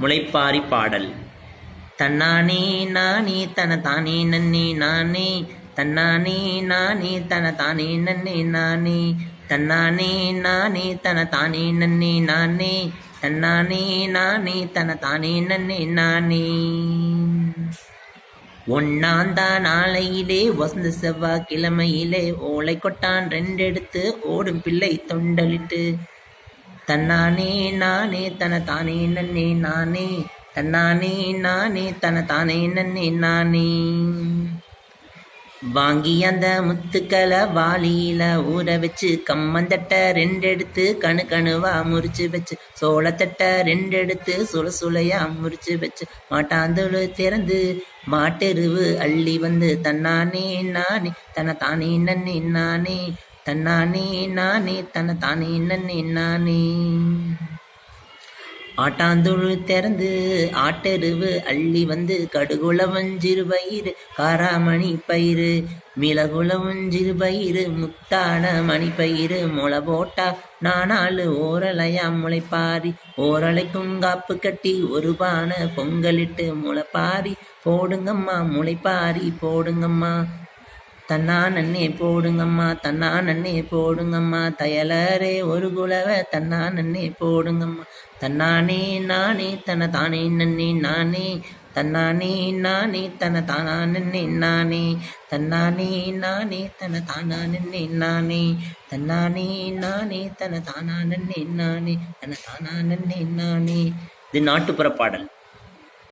முளைப்பாரி பாடல். தன்னானே நானே தன தானே நன்னே நானே தன்னானே நானே தன தானே நன்னே நானே தன்னானே நானே தன தானே நன்னே நானே தன்னானே நானே தன தானே நன்னே நானே. ஒன்னாந்தான் நாளையிலே வசந்த செவ்வாய் கிழமையிலே ஓலை கொட்டான் ரெண்டெடுத்து ஓடும் பிள்ளை தொண்டலிட்டு தன்னானே நானே தன தானே நன்னே நானே. தன்னானே நானே தன தானே நன்னே நானே. வாங்கி அந்த முத்துக்களை வாளியில ஊற வச்சு கம்மந்தட்ட ரெண்டெடுத்து கணு கணுவா முறிச்சு வச்சு சோளத்தட்ட ரெண்டெடுத்து சுள சுளையா முறிச்சு வச்சு மாட்டாந்தொழு திறந்து மாட்டெருவு அள்ளி வந்து தன்னானே நானே தன தானே நன்னே நானே. தன்னானே நானே தன தானே நன்னே நானே. ஆட்டாந்துழு திறந்து ஆட்டெருவு அள்ளி வந்து கடுகுளவஞ்சிறு பயிறு காராமணி பயிறு மிளகுளவஞ்சிறு பயிறு முத்தான மணி பயிறு முளை போட்டா நானாலு ஓரலையா முளைப்பாரி. ஓரலைக்கும் காப்பு கட்டி ஒரு பானை பொங்கலிட்டு முளைப்பாரி. போடுங்கம்மா முளைப்பாரி போடுங்கம்மா. தன்னா நன்னே போடுங்கம்மா தன்னா நன்னே போடுங்கம்மா. தயலரே ஒரு குலவை தன்னா நன்னே போடுங்கம்மா. தன்னானே நானே தன தானே நன்னே நானே. தன்னானே நானே தன தானா நன்னே நானே. தன்னானே நானே தன தானா நன்னே நானே. தன்னானே நானே தன தானா நன்னே நானே. தன தானா நன்னே நானே. இது நாட்டுப்புற பாடல்.